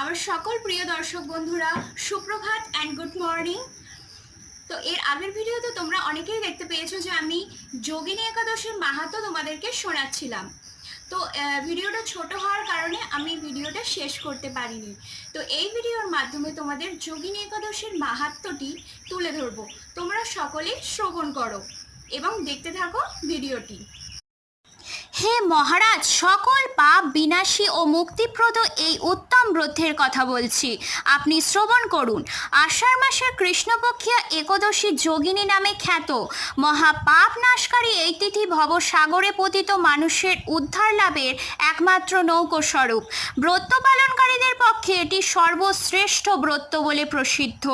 আমার সকল প্রিয় দর্শক বন্ধুরা, সুপ্রভাত অ্যান্ড গুড মর্নিং তো এর আগের ভিডিওতে তোমরা অনেকেই দেখতে পেয়েছ যে আমি যোগিনী একাদশীর মাহাত্ম তোমাদেরকে শোনাচ্ছিলাম। তো ভিডিওটা ছোট হওয়ার কারণে আমি ভিডিওটা শেষ করতে পারিনি। তো এই ভিডিওর মাধ্যমে তোমাদের যোগিনী একাদশীর মাহাত্মটি তুলে ধরবো। তোমরা সকলেই শ্রবণ করো এবং দেখতে থাকো ভিডিওটি। হে মহারাজ, সকল পাপ বিনাশী ও মুক্তিপ্রদ এই উত্তম ব্রতের কথা বলছি। আপনি শ্রবণ করুন। আষাঢ় মাসের কৃষ্ণপক্ষীয় একদশী যোগিনী নামে খ্যাত। মহা পাপ নাশকারী এই তিথি ভব সাগরে পতিত মানুষের উদ্ধার লাভের একমাত্র নৌকস্বরূপ ব্রত পালনকারীদের পক্ষে এটি সর্বশ্রেষ্ঠ ব্রত বলে প্রসিদ্ধ।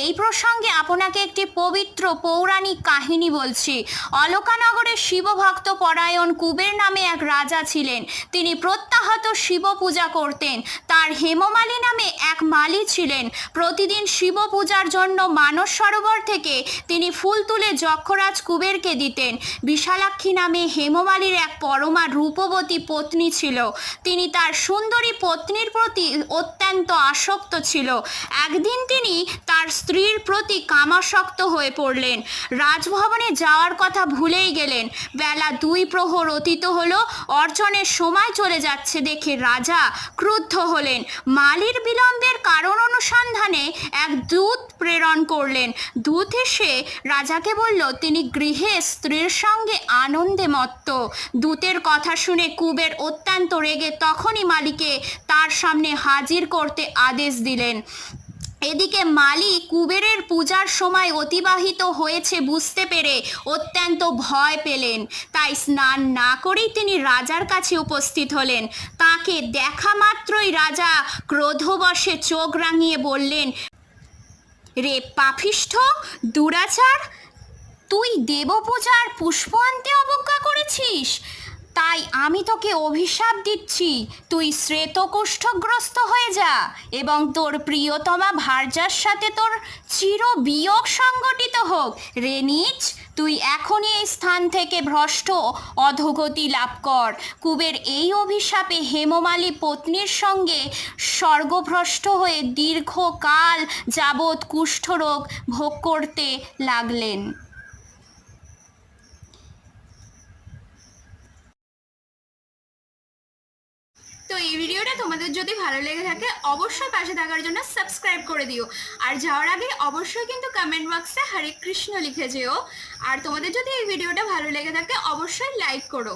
এই প্রসঙ্গে আপনাকে একটি পবিত্র পৌরাণিক কাহিনী বলছি। অলকানগরের শিবভক্ত পরায়ণ কুবের নামে রাজা ছিলেন। তিনি প্রত্যাহত শিব পূজা করতেন। তার হেমমালী নামে এক মালি ছিলেন। প্রতিদিন শিব পূজার জন্য মানস সরোবর থেকে তিনি ফুল তুলে যক্ষরাজ কুবেরকে দিতেন। বিশালাক্ষী নামে হেমমালির এক পরমা রূপবতী পত্নী ছিল। তিনি তার সুন্দরী পত্নীর প্রতি অত্যন্ত আসক্ত ছিল। একদিন তিনি তার স্ত্রীর প্রতি কামাসক্ত হয়ে পড়লেন। রাজভবনে যাওয়ার কথা ভুলেই গেলেন। বেলা দুই প্রহর অতীত হলো, অর্জনের সময় চলে যাচ্ছে দেখে রাজা ক্রুদ্ধ হলেন। মালির বিলম্বের কারণ অনুসন্ধানে এক দূত প্রেরণ করলেন। দূত এসে রাজাকে বলল, তিনি গৃহে স্ত্রীর সঙ্গে আনন্দে মত্ত। দূতের কথা শুনে কুবের অত্যন্ত রেগে তখনই মালিকে তার সামনে হাজির করতে আদেশ দিলেন। এদিকে মালি কুবেরের পূজার সময় অতিবাহিত হয়েছে বুঝতে পেরে অত্যন্ত ভয় পেলেন। তাই স্নান না করেই তিনি রাজার কাছে উপস্থিত হলেন। তাকে দেখা মাত্রই রাজা ক্রোধবশে চোখ রাঙিয়ে বললেন, রে পাপিষ্ঠ, দুরাচার, তুই দেবপূজার পুষ্প আনতে অবজ্ঞা করেছিস? তাই আমি তোকে অভিশাপ দিচ্ছি। তুই শ্রেতকুষ্ঠগ্রস্ত হয়ে যা এবং তোর প্রিয়তমা ভার্যার সাথে তোর চির বিয়োগ সংগঠিত হোক। রেনিচ, তুই এখনই এই স্থান থেকে ভ্রষ্ট অধোগতি লাভ কর। কুবের এই অভিশাপে হেমমালী পত্নীর সঙ্গে স্বর্গভ্রষ্ট হয়ে দীর্ঘকাল যাবৎ কুষ্ঠরোগ ভোগ করতে লাগলেন। তো এই ভিডিওটা তোমাদের যদি ভালো লেগে থাকে, অবশ্যই পাশে থাকার জন্য সাবস্ক্রাইব করে দিও। আর যাওয়ার আগে অবশ্যই কিন্তু কমেন্ট বক্সে হরে কৃষ্ণ লিখে যেও। আর তোমাদের যদি এই ভিডিওটা ভালো লেগে থাকে, অবশ্যই লাইক করো।